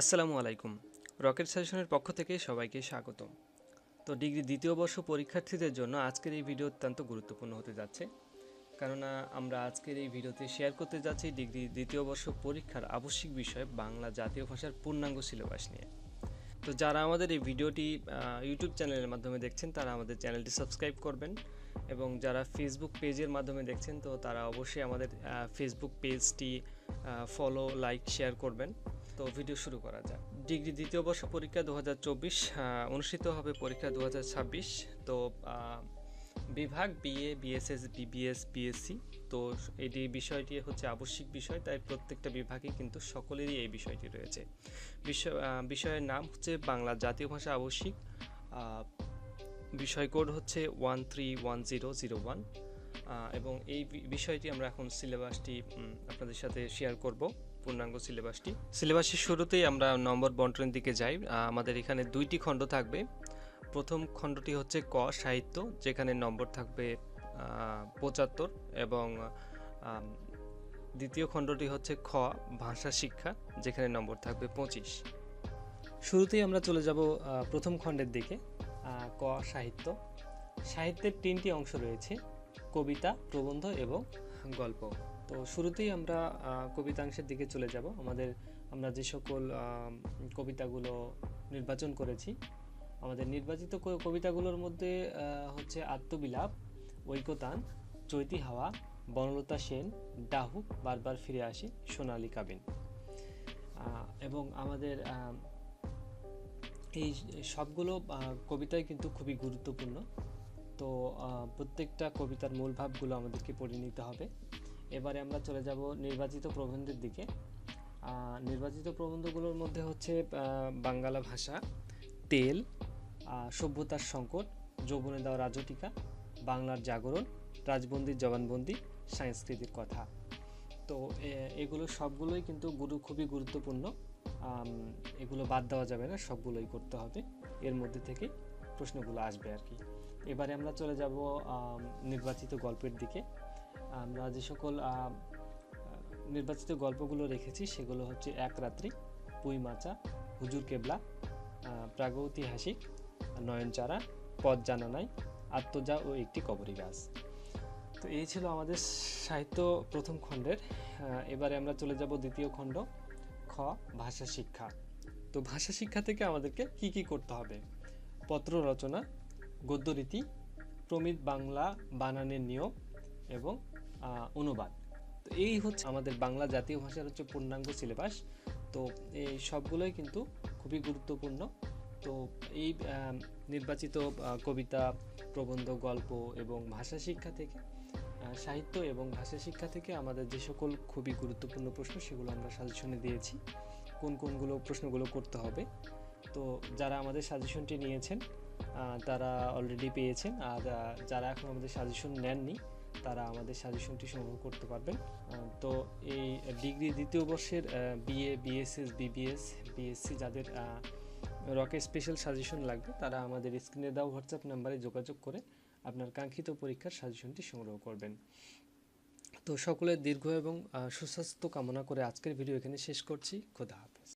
আসসালামু আলাইকুম। রকেট সাজেশনের পক্ষ থেকে সবাইকে স্বাগত তো ডিগ্রি দ্বিতীয় বর্ষ পরীক্ষার্থীদের জন্য আজকের এই ভিডিও অত্যন্ত গুরুত্বপূর্ণ হতে যাচ্ছে। কেননা আমরা আজকের এই ভিডিওতে শেয়ার করতে যাচ্ছি ডিগ্রি দ্বিতীয় বর্ষ পরীক্ষার আবশ্যিক বিষয় বাংলা জাতীয় ভাষার পূর্ণাঙ্গ সিলেবাস নিয়ে। তো যারা আমাদের এই ভিডিওটি ইউটিউব চ্যানেলের মাধ্যমে দেখছেন, তারা আমাদের চ্যানেলটি সাবস্ক্রাইব করবেন এবং যারা ফেসবুক পেজের মাধ্যমে দেখছেন, তো তারা অবশ্যই আমাদের ফেসবুক পেজটি ফলো লাইক শেয়ার করবেন। তো ভিডিও শুরু করা যাক। ডিগ্রি দ্বিতীয় বর্ষ পরীক্ষা দু হাজার চব্বিশ অনুষ্ঠিত হবে পরীক্ষা দু হাজার ছাব্বিশ। তো বিভাগ বিএ, বিএসএস, বিবিএস, বিএসসি। তো, এটি বিষয়টি হচ্ছে আবশ্যিক বিষয়, তাই প্রত্যেকটা বিভাগে কিন্তু সকলেরই এই বিষয়টি রয়েছে। বিষয় বিষয়ের নাম হচ্ছে বাংলা জাতীয় ভাষা আবশ্যিক বিষয় কোড হচ্ছে one three one zero zero one. এবং এই বিষয়টি আমরা এখন সিলেবাসটি আপনাদের সাথে শেয়ার করব। পূর্ণাঙ্গ সিলেবাসটি। সিলেবাসের শুরুতেই আমরা নম্বর বন্টনের দিকে যাই। আমাদের এখানে দুইটি খণ্ড থাকবে। প্রথম খণ্ডটি হচ্ছে ক, সাহিত্য, যেখানে নম্বর থাকবে পঁচাত্তর এবং দ্বিতীয় খণ্ডটি হচ্ছে খ, ভাষা শিক্ষা, যেখানে নম্বর থাকবে পঁচিশ। শুরুতেই আমরা চলে যাব প্রথম খণ্ডের দিকে। ক, সাহিত্য। সাহিত্যের তিনটি অংশ রয়েছে। কবিতা প্রবন্ধ এবং গল্প। তো শুরুতেই আমরা কবিতাংশের দিকে চলে যাব। আমাদের আমরা যে সকল কবিতাগুলো নির্বাচন করেছি আমাদের নির্বাচিত কবিতাগুলোর মধ্যে হচ্ছে আত্মবিলাপ ঐকতান চৈতি হাওয়া বনলতা সেন ডাহু বারবার ফিরে আসি সোনালী কাবিন। এবং আমাদের আম, এই সবগুলো কবিতাই কিন্তু খুবই গুরুত্বপূর্ণ। তো প্রত্যেকটা কবিতার মূল ভাবগুলো আমাদেরকে পড়ে নিতে হবে। এবারে আমরা চলে যাব নির্বাচিত প্রবন্ধের দিকে। নির্বাচিত প্রবন্ধগুলোর মধ্যে হচ্ছে বাঙ্গালা ভাষা, তেল সভ্যতার সংকট, যৌবনে দেওয়া রাজটিকা, বাংলার জাগরণ, রাজবন্দির জবানবন্দি সাংস্কৃতিক কথা। তো এগুলো সবগুলোই কিন্তু গুরু, খুবই গুরুত্বপূর্ণ। এগুলো বাদ দেওয়া যাবে না, সবগুলোই করতে হবে। এর মধ্যে থেকে প্রশ্নগুলো আসবে আর কি। এবারে আমরা চলে যাব নির্বাচিত গল্পের দিকে। আমরা যে সকল নির্বাচিত গল্পগুলো রেখেছি, সেগুলো হচ্ছে এক রাত্রি, পুই মাচা, হুজুর কেবলা প্রাগৈতিহাসিক, নয়নচারা, পথ জানা নাই, আত্মজা ও একটি কবরী গাছ। তো এই ছিল আমাদের সাহিত্য প্রথম খণ্ডের। এবারে আমরা চলে যাব দ্বিতীয় খণ্ড, খ, ভাষা শিক্ষা। তো ভাষা শিক্ষা থেকে আমাদেরকে কি কি করতে হবে? পত্র রচনা, গদ্যরীতি, প্রমিত বাংলা বানানের নিয়ম এবং অনুবাদ। তো এই হচ্ছে আমাদের বাংলা জাতীয় ভাষার হচ্ছে পূর্ণাঙ্গ সিলেবাস। তো এই সবগুলোই কিন্তু খুবই গুরুত্বপূর্ণ। তো এই নির্বাচিত কবিতা, প্রবন্ধ, গল্প এবং ভাষা শিক্ষা থেকে সাহিত্য এবং ভাষা শিক্ষা থেকে আমাদের যে সকল খুবই গুরুত্বপূর্ণ প্রশ্ন সেগুলো আমরা সাজেশনে দিয়েছি। কোন কোনগুলো প্রশ্নগুলো করতে হবে তো যারা আমাদের সাজেশনটি নিয়েছেন তারা অলরেডি পেয়েছেন। আর যারা এখন আমাদের সাজেশন নেননি, তারা আমাদের সাজেশনটি সংগ্রহ করতে পারবেন। তো এই ডিগ্রি দ্বিতীয় বর্ষের বিএ বিএসএস বিবিএস বিএসসি যাদের রকেট স্পেশাল সাজেশন লাগবে, তারা আমাদের স্ক্রিনে দেওয়া হোয়াটসঅ্যাপ নাম্বারে যোগাযোগ করে আপনার কাঙ্ক্ষিত পরীক্ষার সাজেশনটি সংগ্রহ করবেন। তো সকলের দীর্ঘ এবং সুস্বাস্থ্য কামনা করে আজকের ভিডিও এখানে শেষ করছি। খোদা হাফেজ।